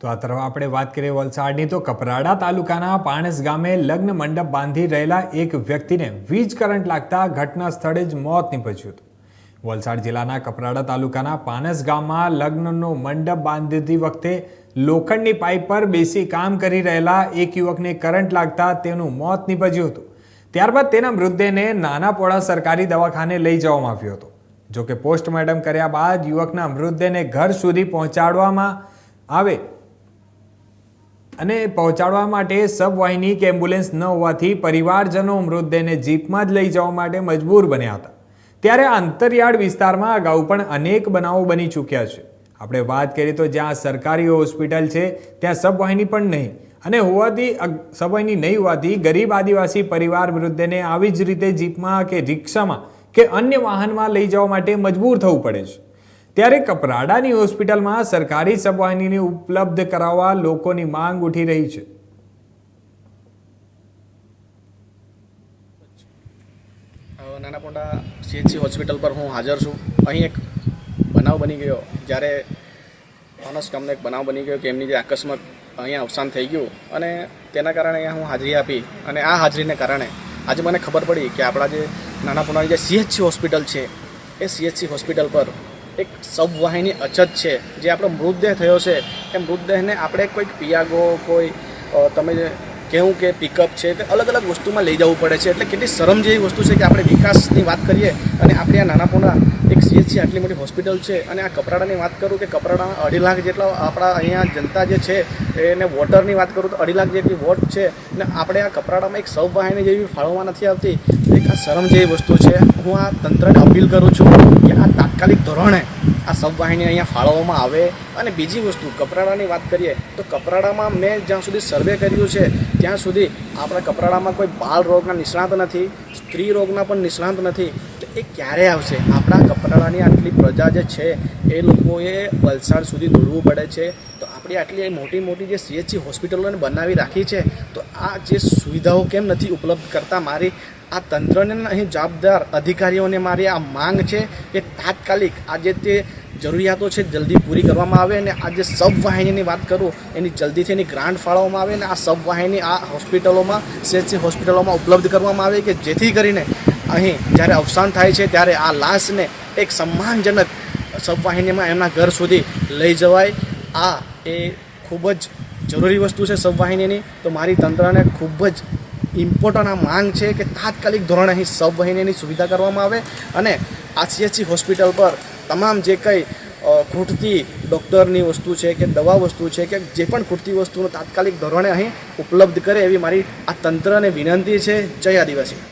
તો આ તરફ આપણે વાત કરીએ વલસાડની, તો કપરાડા તાલુકાના પાણસ ગામે લગ્ન મંડપ બાંધી રહેલા એક વ્યક્તિને વીજ કરંટ લાગતા ઘટના સ્થળે જ મોત નીપજ્યું હતું. વલસાડ જિલ્લાના કપરાડા તાલુકાના પાનસ ગામમાં લગ્નનો મંડપ બાંધતી વખતે લોખંડની પાઇપ પર બેસી કામ કરી રહેલા એક યુવકને કરંટ લાગતા તેનું મોત નીપજ્યું હતું. ત્યારબાદ તેના મૃતદેહને નાના પોળા સરકારી દવાખાને લઈ જવામાં આવ્યો હતો. જોકે પોસ્ટમોર્ટમ કર્યા બાદ યુવકના મૃતદેહને ઘર સુધી પહોંચાડવામાં આવે અને પહોંચાડવા માટે સબવાહિની કે એમ્બ્યુલન્સ ન હોવાથી પરિવારજનો મૃતદેહને જીપમાં જ લઈ જવા માટે મજબૂર બન્યા હતા. ત્યારે આંતરિયાળ વિસ્તારમાં અગાઉ પણ અનેક બનાવો બની ચૂક્યા છે. આપણે વાત કરીએ તો જ્યાં સરકારી હોસ્પિટલ છે, ત્યાં સબવાહિની પણ નહીં. અને હોવાથી સબવાહિની નહીં હોવાથી ગરીબ આદિવાસી પરિવાર મૃતદેહને આવી જ રીતે જીપમાં કે રિક્ષામાં કે અન્ય વાહનમાં લઈ જવા માટે મજબૂર થવું પડે છે. ત્યારે કપરાડાની હોસ્પિટલમાં સરકારી સબવાહિનીને ઉપલબ્ધ કરાવવા લોકોની માંગ ઉઠી રહી છે. નાના પોંડા સીએચસી હોસ્પિટલ પર હું હાજર છું. અહીં એક બનાવ બની ગયો, જ્યારે માનસ ગામનો એક બનાવ બની ગયો કે એમની જે અકસ્માત અહીંયા અવસાન થઈ ગયું અને તેના કારણે અહીંયા હું હાજરી આપી અને આ હાજરીને કારણે આજે મને ખબર પડી કે આપણા જે નાના પોંડાની જે સીએચસી હોસ્પિટલ છે, એ સીએચસી હોસ્પિટલ પર એક સબવાહિની અછત છે, જે આપણો મૃતદેહ થયો છે. એ મૃતદેહને આપણે કોઈક પિયાગો, કોઈ તમે કહેવું કે પિકઅપ છે તે અલગ અલગ વસ્તુમાં લઈ જવું પડે છે. એટલે કેટલી શરમ જેવી વસ્તુ છે કે આપણે વિકાસની વાત કરીએ અને આપણે આ નાના પોના એક સીએચસી આટલી મોટી હોસ્પિટલ છે અને આ કપરાડાની વાત કરું કે કપરાડા અઢી લાખ જેટલા આપણા અહીંયા જનતા જે છે એને વોટરની વાત કરું તો અઢી લાખ જેટલી વોટ છે અને આપણે આ કપરાડામાં એક સૌવાહિની જેવી ફાળવવા નથી આવતી. એક આ શરમ જેવી વસ્તુ છે. હું આ તંત્રને અપીલ કરું છું કે આ તાત્કાલિક ધોરણે આ સબવાહિની અહીંયા ફાળવવામાં આવે. અને બીજી વસ્તુ, કપરાડાની વાત કરીએ, તો કપરાડામાં મેં જ્યાં સુધી સર્વે કર્યું છે, ત્યાં સુધી આપણા કપરાડામાં કોઈ બાળ રોગના નિષ્ણાત નથી સ્ત્રી રોગના પણ નિષ્ણાત નથી. એ ક્યારે આવશે? આપણા કપરાળાની આટલી પ્રજા જે છે, એ લોકોએ વલસાડ સુધી દોડવું પડે છે. તો આપણી આટલી મોટી મોટી જે સીએચસી હોસ્પિટલોને બનાવી રાખી છે, તો આ જે સુવિધાઓ કેમ નથી ઉપલબ્ધ કરતા મારી, આ તંત્રને અહીં જવાબદાર અધિકારીઓને મારી આ માંગ છે કે તાત્કાલિક આ જે તે જરૂરિયાતો છે જલ્દી પૂરી કરવામાં આવે અને આ જે સબવાહિનીની વાત કરું, એની જલ્દીથી એની ગ્રાન્ટ ફાળવવામાં આવે અને આ સબવાહિની આ હોસ્પિટલોમાં સીએચસી હોસ્પિટલોમાં ઉપલબ્ધ કરવામાં આવે કે જેથી કરીને અહીં જ્યારે અવસાન થાય છે, ત્યારે આ લાશને એક સન્માનજનક સબવાહિનીમાં એમના ઘર સુધી લઈ જવાય. આ એ ખૂબ જ જરૂરી વસ્તુ છે સબવાહિનીની તો મારી તંત્રને ખૂબ જ ઇમ્પોર્ટન્ટ આ માંગ છે કે તાત્કાલિક ધોરણે અહીં સબવાહિનીની સુવિધા કરવામાં આવે અને આ સીએચસી હોસ્પિટલ પર તમામ જે કંઈ ખૂટતી ડૉક્ટરની વસ્તુ છે કે દવા વસ્તુ છે કે જે પણ ખૂટતી વસ્તુનો તાત્કાલિક ધોરણે અહીં ઉપલબ્ધ કરે એવી મારી આ તંત્રને વિનંતી છે. જય આદિવાસી.